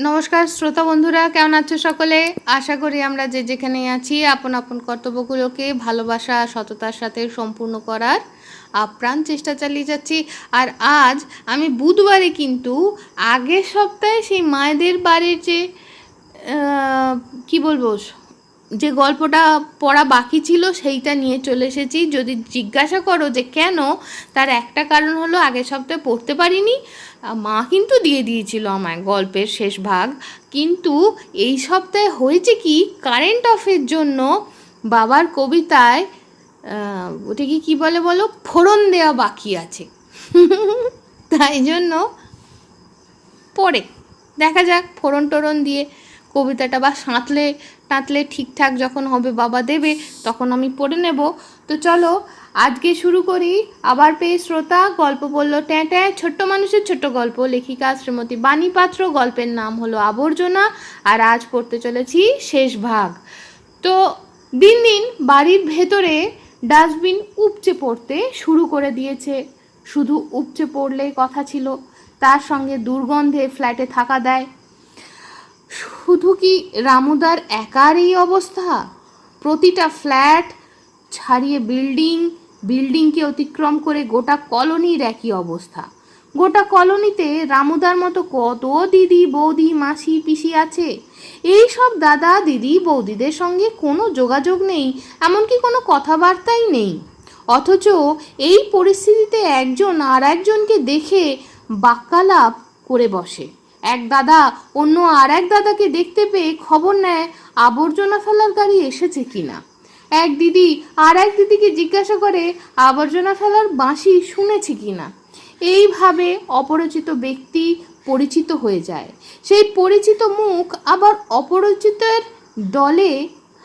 নমস্কার, শ্রোতা বন্ধুরা, কেমন আছো সকলে? আশা করি আমরা যে যেখানে আছি, আপন আপন কর্তব্যগুলোকে, ভালোবাসা, সততার সাথে সম্পূর্ণ করার আপ্রাণ চেষ্টা চালিয়ে যাচ্ছি। আর আজ আমি বুধবারে কিন্তু আগের সপ্তাহে সেই মায়েদের বাড়ির যে কি বলব যে গল্পটা পড়া বাকি ছিল সেইটা নিয়ে চলে এসেছি। যদি জিজ্ঞাসা করো যে কেন, তার একটা কারণ হলো আগের সপ্তাহে পড়তে পারিনি। মা কিন্তু দিয়ে দিয়েছিল আমায় গল্পের শেষ ভাগ। কিন্তু এই সপ্তাহে হয়েছে কি কারেন্ট অফের জন্য বাবার কবিতায় ওটাকে কি বলে বলো? ফোড়ন দেওয়া বাকি আছে। তাই জন্য পড়ে। দেখা যাক, ফোড়ন টোড়ন দিয়ে কবিতাটা বা সাঁতলে টাঁতলে ঠিকঠাক যখন হবে বাবা দেবে, তখন আমি পড়ে নেব। তো চলো, আজকে শুরু করি। আবার পেয়ে শ্রোতা, গল্প বলল, ট্যাঁ ট্যাঁ, ছোট্ট মানুষের ছোট্ট গল্প। লেখিকা শ্রীমতী বাণী পাত্র, গল্পের নাম হলো আবর্জনা। আর আজ পড়তে চলেছি শেষ ভাগ। তো দিন দিন বাড়ির ভেতরে ডাস্টবিন উপচে পড়তে শুরু করে দিয়েছে। শুধু উপচে পড়লেই কথা ছিল। তার সঙ্গে দুর্গন্ধে ফ্ল্যাটে থাকা দেয়। শুধু কি রামুদার একার এই অবস্থা? প্রতিটা ফ্ল্যাট ছাড়িয়ে বিল্ডিং, বিল্ডিংকে অতিক্রম করে গোটা কলোনির একই অবস্থা। গোটা কলোনিতে রামুদার মতো কত দিদি, বৌদি, মাসি, পিসি আছে? এই সব দাদা, দিদি, বৌদিদের সঙ্গে কোনো যোগাযোগ নেই, এমনকি কোনো কথাবার্তাই নেই। অথচ এই পরিস্থিতিতে একজন আর একজনকে দেখে বাক্যালাপ করে বসে। এক দাদা অন্য আর এক দাদাকে দেখতে পেয়ে খবর নেয় আবর্জনা ফেলার গাড়ি এসেছে কিনা। এক দিদি আর এক দিদিকে জিজ্ঞাসা করে আবর্জনা ফেলার বাঁশি শুনেছে কিনা। এইভাবে অপরিচিত ব্যক্তি পরিচিত হয়ে যায়। সেই পরিচিত মুখ আবার অপরিচিতের দলে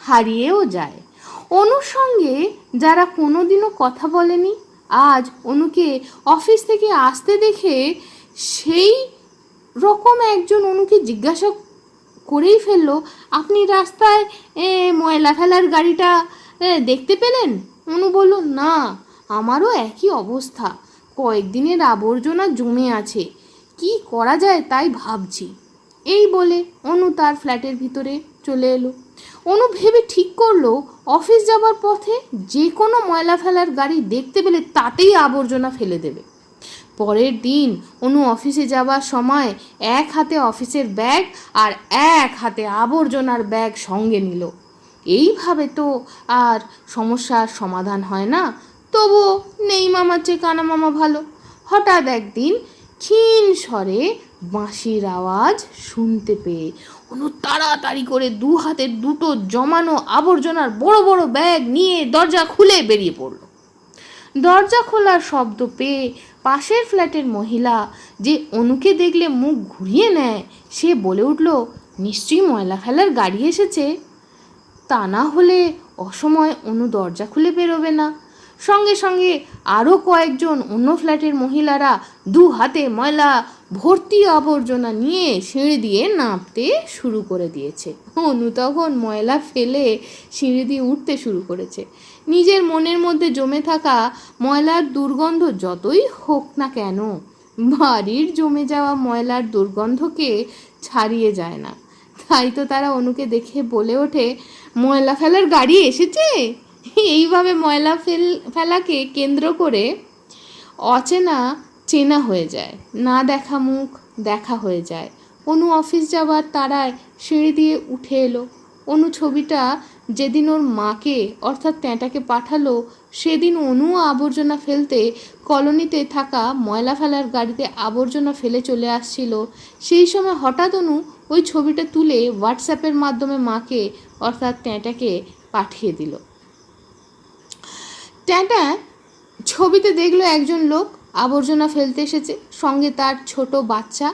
হারিয়েও যায়। অনুর সঙ্গে যারা কোনোদিনও কথা বলেনি, আজ অনুকে অফিস থেকে আসতে দেখে সেই রকম একজন অনুকে জিজ্ঞাসা করেই ফেলল, আপনি রাস্তায় ময়লা ফেলার গাড়িটা দেখতে পেলেন? অনু বলল, না, আমারও একই অবস্থা। কয়েকদিনের আবর্জনা জমে আছে। কি করা যায় তাই ভাবছি। এই বলে অনু তার ফ্ল্যাটের ভিতরে চলে এলো। অনু ভেবে ঠিক করল, অফিস যাবার পথে যে কোনো ময়লা ফেলার গাড়ি দেখতে পেলে তাতেই আবর্জনা ফেলে দেবে। পরের দিন অনু অফিসে যাবার সময় এক হাতে অফিসের ব্যাগ আর এক হাতে আবর্জনার ব্যাগ সঙ্গে নিল। এইভাবে তো আর সমস্যার সমাধান হয় না। তবুও নেই মামার চেয়ে কানা মামা ভালো। হঠাৎ একদিন ক্ষীণ স্বরে বাঁশির আওয়াজ শুনতে পেয়ে অনু তাড়াতাড়ি করে দু হাতের দুটো জমানো আবর্জনার বড় বড় ব্যাগ নিয়ে দরজা খুলে বেরিয়ে পড়ল। দরজা খোলার শব্দ পেয়ে পাশের ফ্ল্যাটের মহিলা যে অনুকে দেখলে মুখ ঘুরিয়ে নেয়, সে বলে উঠল, নিশ্চয়ই ময়লা ফেলার গাড়ি এসেছে। তা না হলে অসময় অনু দরজা খুলে বেরোবে না। সঙ্গে সঙ্গে আরও কয়েকজন অন্য ফ্ল্যাটের মহিলারা দু হাতে ময়লা ভর্তি আবর্জনা নিয়ে সিঁড়ি দিয়ে নামতে শুরু করে দিয়েছে। অনু তখন ময়লা ফেলে সিঁড়ি দিয়ে উঠতে শুরু করেছে। নিজের মনের মধ্যে জমে থাকা ময়লার দুর্গন্ধ যতই হোক না কেন, বাড়ির জমে যাওয়া ময়লার দুর্গন্ধকে ছাড়িয়ে যায় না। তাই তো তারা অনুকে দেখে বলে ওঠে, ময়লা ফেলার গাড়ি এসেছে? এইভাবে ময়লা ফেল, ফেলাকে কেন্দ্র করে অচেনা চেনা হয়ে যায়, না দেখা মুখ দেখা হয়ে যায়। অনু অফিস যাবার তারায় সিঁড়ি দিয়ে উঠে এলো। অনু ছবিটা যেদিন ওর মাকে, অর্থাৎ ট্যাঁটাকে পাঠালো, সেদিন অনু আবর্জনা ফেলতে কলোনিতে থাকা ময়লা ফেলার গাড়িতে আবর্জনা ফেলে চলে আসছিল। সেই সময় হঠাৎ অনু ওই ছবিটা তুলে হোয়াটসঅ্যাপের মাধ্যমে মাকে, অর্থাৎ ট্যাঁটাকে পাঠিয়ে দিল। ট্যাঁটা ছবিতে দেখল একজন লোক আবর্জনা ফেলতে এসেছে। সঙ্গে তার ছোট বাচ্চা।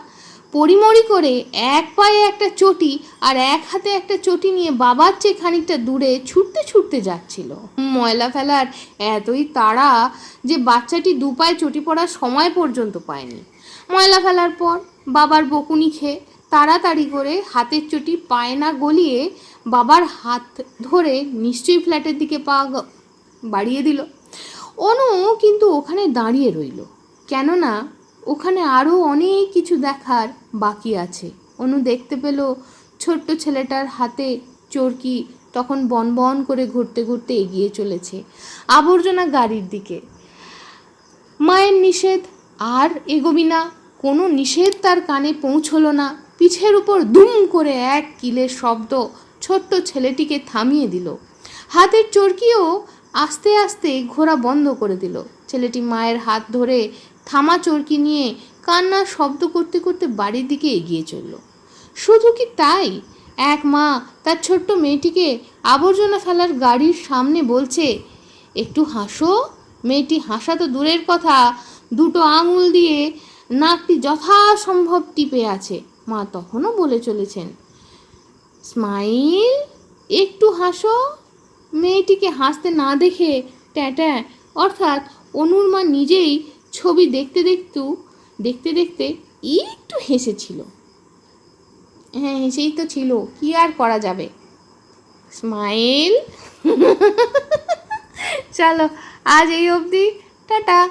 পরিমরি করে এক পায়ে একটা চটি আর এক হাতে একটা চটি নিয়ে বাবার চেয়ে খানিকটা দূরে ছুটতে ছুটতে যাচ্ছিল। ময়লা ফেলার এতই তাড়া যে বাচ্চাটি দু পায়ে চটি পড়ার সময় পর্যন্ত পায়নি। ময়লা ফেলার পর বাবার বকুনি খেয়ে তাড়াতাড়ি করে হাতের চটি পায়ে না গলিয়ে বাবার হাত ধরে নিশ্চয়ই ফ্ল্যাটের দিকে পা বাড়িয়ে দিল। অনু কিন্তু ওখানে দাঁড়িয়ে রইল। কেননা ওখানে আরও অনেক কিছু দেখার বাকি আছে। অনু দেখতে পেল ছোট্ট ছেলেটার হাতে চরকি তখন বন বন করে ঘুরতে ঘুরতে এগিয়ে চলেছে আবর্জনা গাড়ির দিকে। মায়ের নিষেধ? আর এগোবি না। কোনো নিষেধ তার কানে পৌঁছলো না। পিঠের উপর দুম করে এক কিলের শব্দ ছোট্ট ছেলেটিকে থামিয়ে দিল। হাতের চরকিও আস্তে আস্তে ঘোরা বন্ধ করে দিল। ছেলেটি মায়ের হাত ধরে থামা চরকি নিয়ে কান্নার শব্দ করতে করতে বাড়ির দিকে এগিয়ে চলল। শুধু কি তাই? এক মা তার ছোট্ট মেয়েটিকে আবর্জনা ফেলার গাড়ির সামনে বলছে, একটু হাসো। মেয়েটি হাসা তো দূরের কথা, দুটো আঙুল দিয়ে নাকটি যথাসম্ভব টিপে আছে। মা তখনও বলে চলেছেন, স্মাইল, একটু হাসো। মেয়েটিকে হাসতে না দেখে ট্যাটা, অর্থাৎ অনুর মা নিজেই ছবি দেখতে দেখতু, দেখতে দেখতে একটু হেসেছিল। হ্যাঁ হেসেই তো ছিল, কি আর করা যাবে? স্মাইল। চলো, আজ এই অবধি, টাটা।